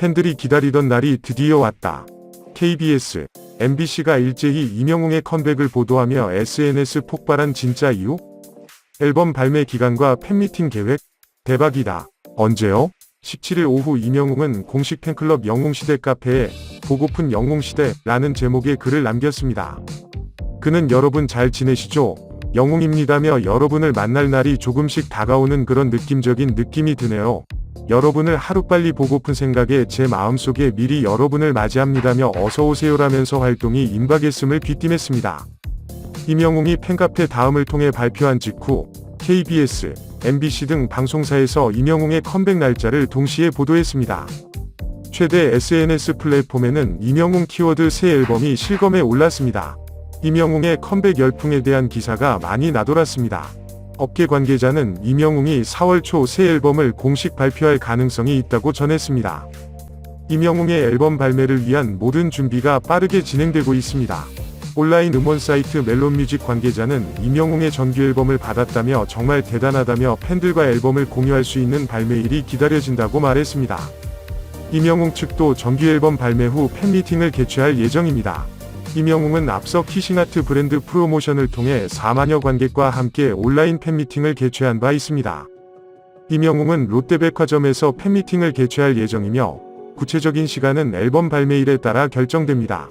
팬들이 기다리던 날이 드디어 왔다. KBS, MBC가 일제히 이명웅의 컴백을 보도하며 SNS 폭발한 진짜 이유? 앨범 발매 기간과 팬미팅 계획? 대박이다. 언제요? 17일 오후 이명웅은 공식 팬클럽 영웅시대 카페에 보고픈 영웅시대라는 제목의 글을 남겼습니다. 그는 여러분 잘 지내시죠? 영웅입니다며 여러분을 만날 날이 조금씩 다가오는 그런 느낌적인 느낌이 드네요. 여러분을 하루빨리 보고픈 생각에 제 마음속에 미리 여러분을 맞이합니다며 어서오세요라면서 활동이 임박했음을 귀띔했습니다. 임영웅이 팬카페 다음을 통해 발표한 직후 KBS, MBC 등 방송사에서 임영웅의 컴백 날짜를 동시에 보도했습니다. 최대 SNS 플랫폼에는 임영웅 키워드 새 앨범이 실검에 올랐습니다. 임영웅의 컴백 열풍에 대한 기사가 많이 나돌았습니다. 업계 관계자는 임영웅이 4월 초 새 앨범을 공식 발표할 가능성이 있다고 전했습니다. 임영웅의 앨범 발매를 위한 모든 준비가 빠르게 진행되고 있습니다. 온라인 음원 사이트 멜론뮤직 관계자는 임영웅의 정규 앨범을 받았다며 정말 대단하다며 팬들과 앨범을 공유할 수 있는 발매일이 기다려진다고 말했습니다. 임영웅 측도 정규 앨범 발매 후 팬미팅을 개최할 예정입니다. 임영웅은 앞서 키싱아트 브랜드 프로모션을 통해 4만여 관객과 함께 온라인 팬미팅을 개최한 바 있습니다. 임영웅은 롯데백화점에서 팬미팅을 개최할 예정이며 구체적인 시간은 앨범 발매일에 따라 결정됩니다.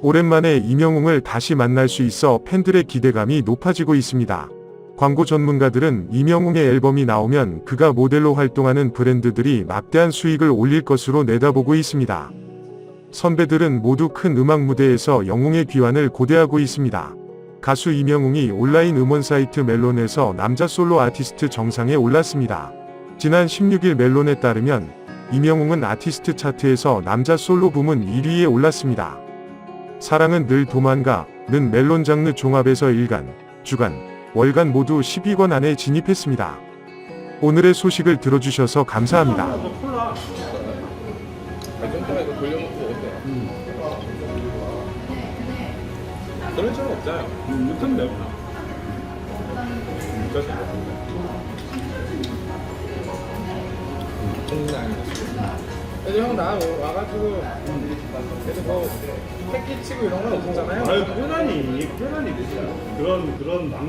오랜만에 임영웅을 다시 만날 수 있어 팬들의 기대감이 높아지고 있습니다. 광고 전문가들은 임영웅의 앨범이 나오면 그가 모델로 활동하는 브랜드들이 막대한 수익을 올릴 것으로 내다보고 있습니다. 선배들은 모두 큰 음악 무대에서 영웅의 귀환을 고대하고 있습니다. 가수 임영웅이 온라인 음원 사이트 멜론에서 남자 솔로 아티스트 정상에 올랐습니다. 지난 16일 멜론에 따르면 임영웅은 아티스트 차트에서 남자 솔로 부문 1위에 올랐습니다. 사랑은 늘 도망가 는 멜론 장르 종합에서 일간, 주간, 월간 모두 10위권 안에 진입했습니다. 오늘의 소식을 들어주셔서 감사합니다. 발전기가 이거 돌려놓고 어때요? 그런 적은 없잖아요. 못한 맵나? 장난 아니었어요. 그래도 형나 와가지고 그래도 뭐 패기 치고 이런 건 없었잖아요. 아유, 편안히, 편안히 그런, 그런 망가.